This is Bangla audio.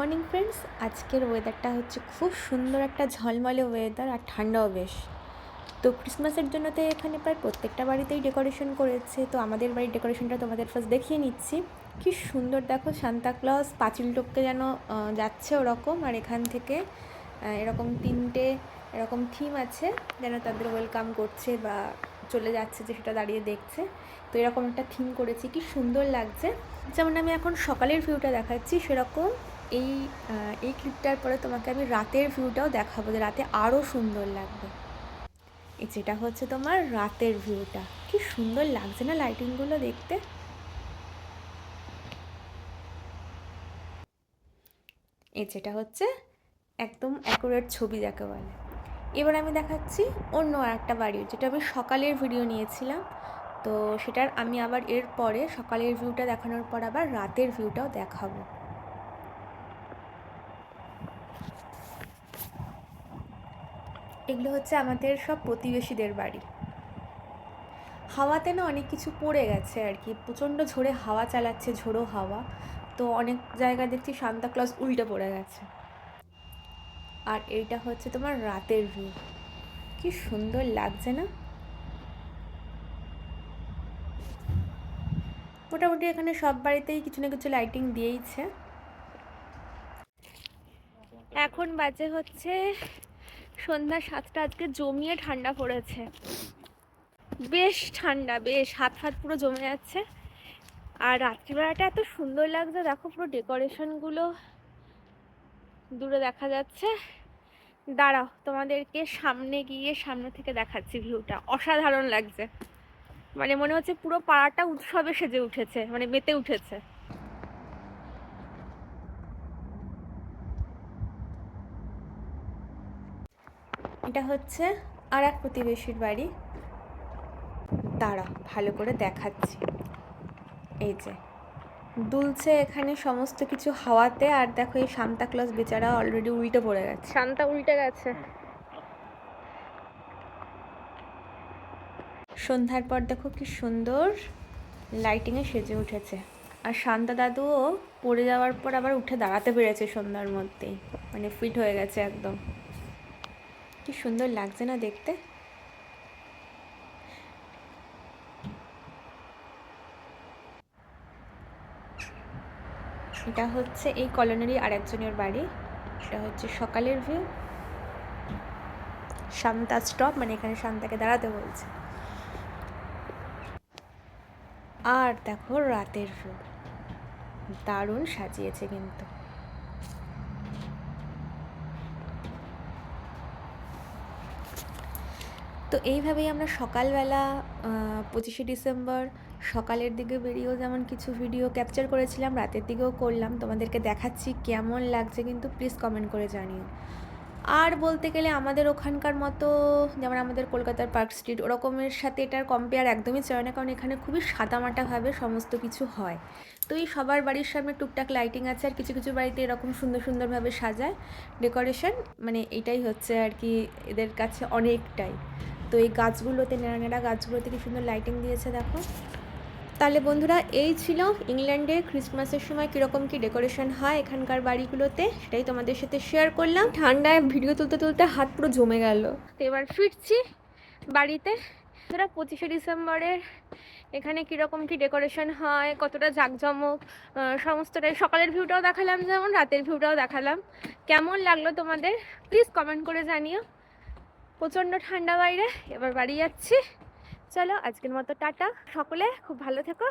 মর্নিং ফ্রেন্ডস, আজকের ওয়েদারটা হচ্ছে খুব সুন্দর একটা ঝলমলে ওয়েদার আর ঠান্ডাও বেশ। তো ক্রিসমাসের জন্য তো এখানে প্রায় প্রত্যেকটা বাড়িতেই ডেকোরেশন করেছে, তো আমাদের বাড়ির ডেকোরেশনটা তোমাদের ফার্স্ট দেখিয়ে নিচ্ছি। কি সুন্দর দেখো সান্তাক্লজ পাঁচিল টপকে যেন যাচ্ছে ওরকম, আর এখান থেকে এরকম তিনটে, এরকম থিম আছে, যেন তাদের ওয়েলকাম করছে বা চলে যাচ্ছে যে সেটা দাঁড়িয়ে দেখছে। তো এরকম একটা থিম করেছি, কি সুন্দর লাগছে। যেমন আমি এখন সকালের ভিউটা দেখাচ্ছি, সেরকম এই এই ক্লিপটার পরে তোমাকে আমি রাতের ভিউটাও দেখাবো যে রাতে আরও সুন্দর লাগবে। এই যেটা হচ্ছে তোমার রাতের ভিউটা। কি সুন্দর লাগছে না লাইটিংগুলো দেখতে? এই যেটা হচ্ছে একদম অ্যাকুরেট ছবি যাকে বলে। এবার আমি দেখাচ্ছি অন্য আর একটা বাড়ির, যেটা আমি সকালের ভিডিও নিয়েছিলাম। তো সেটার আমি আবার এর পরে সকালের ভিউটা দেখানোর পর আবার রাতের ভিউটাও দেখাবো। এগুলো হচ্ছে আমাদের সব প্রতিবেশীদের বাড়ি। হাওয়াতে না অনেক কিছু পড়ে গেছে আর কি, প্রচণ্ড ঝোরে হাওয়া চালাচ্ছে, ঝোড়ো হাওয়া। তো অনেক জায়গায় দেখছি সান্তা ক্লজ উল্টে পড়ে গেছে। আর এইটা হচ্ছে তোমার রাতের ভিউ কি সুন্দর লাগছে না? মোটামুটি এখানে সব বাড়িতেই কিছু না কিছু লাইটিং দিয়েইছে। এখন বাজে হচ্ছে সন্ধ্যা সাতটা, আজকে জমিয়ে ঠান্ডা পড়েছে। বেশ ঠান্ডা, বেশ হাত হাত পুরো জমে যাচ্ছে। আর রাত্রিবেলাটা এত সুন্দর লাগছে, দেখো পুরো ডেকোরেশনগুলো দূরে দেখা যাচ্ছে। দাঁড়াও, তোমাদেরকে সামনে গিয়ে সামনে থেকে দেখাচ্ছি ভিউটা অসাধারণ লাগছে। মানে মনে হচ্ছে পুরো পাড়াটা উৎসবে সেজে উঠেছে মানে মেতে উঠেছে। এটা হচ্ছে আর এক প্রতিবেশীর বাড়ি। দাঁড়া ভালো করে দেখাচ্ছি। এই যে দুলছে এখানে সমস্ত কিছু হাওয়াতে আর দেখো এই শান্তা ক্লজ বেচারা অলরেডি উল্টে পড়ে গেছে। শান্তা উল্টে গেছে। সন্ধ্যার পর দেখো কি সুন্দর লাইটিংয়ে সেজে উঠেছে। আর শান্তা দাদুও পড়ে যাওয়ার পর আবার উঠে দাঁড়াতে পেরেছে সন্ধ্যার মধ্যেই। মানে ফিট হয়ে গেছে একদম। কি সুন্দর লাগছে না দেখতে? এটা হচ্ছে এই কলোনিরই আরেকজনের বাড়ি। এটা হচ্ছে সকালের ভিউ শান্তা স্টপ মানে এখানে শান্তাকে দাঁড়াতে বলছে। আর দেখো রাতের ভিউ দারুণ সাজিয়েছে কিন্তু। তো এইভাবেই আমরা সকালবেলা পঁচিশে ডিসেম্বর, সকালের দিকে বেরিয়েও যেমন কিছু ভিডিও ক্যাপচার করেছিলাম, রাতের দিকেও করলাম। তোমাদেরকে দেখাচ্ছি কেমন লাগছে, কিন্তু প্লিজ কমেন্ট করে জানিও। আর বলতে গেলে আমাদের ওখানকার মতো, যেমন আমাদের কলকাতার পার্ক স্ট্রিট ওরকমের সাথে এটার কম্পেয়ার একদমই চলে না, কারণ এখানে খুবই সাদামাটাভাবে সমস্ত কিছু হয়। তো এই সবার বাড়ির সামনে টুকটাক লাইটিং আছে, আর কিছু কিছু বাড়িতে এরকম সুন্দর সুন্দরভাবে সাজায়। ডেকোরেশন মানে এটাই হচ্ছে আর কি এদের কাছে অনেকটাই। তো এই গাছগুলোতে নেড়া নেড়া গাছগুলোতে কি সুন্দর লাইটিং দিয়েছে দেখো। তাহলে বন্ধুরা, এই ছিল ইংল্যান্ডে ক্রিসমাসের সময় কীরকম কি ডেকোরেশন হয় এখানকার বাড়িগুলোতে, সেটাই তোমাদের সাথে শেয়ার করলাম। ঠান্ডায় ভিডিও তুলতে তুলতে হাত পুরো জমে গেল। তো এবার ফিরছি বাড়িতে। ধরা পঁচিশে ডিসেম্বরের এখানে কীরকম কি ডেকোরেশন হয়, কতটা জাঁকজমক সমস্তটাই সকালের ভিউটাও দেখালাম যেমন, রাতের ভিউটাও দেখালাম। কেমন লাগল তোমাদের? প্লিজ কমেন্ট করে জানিও। প্রচণ্ড ঠান্ডা বাইরে এবার বাড়ি যাচ্ছি। চলো আজকের মতো টাটা। সকলে খুব ভালো থেকো।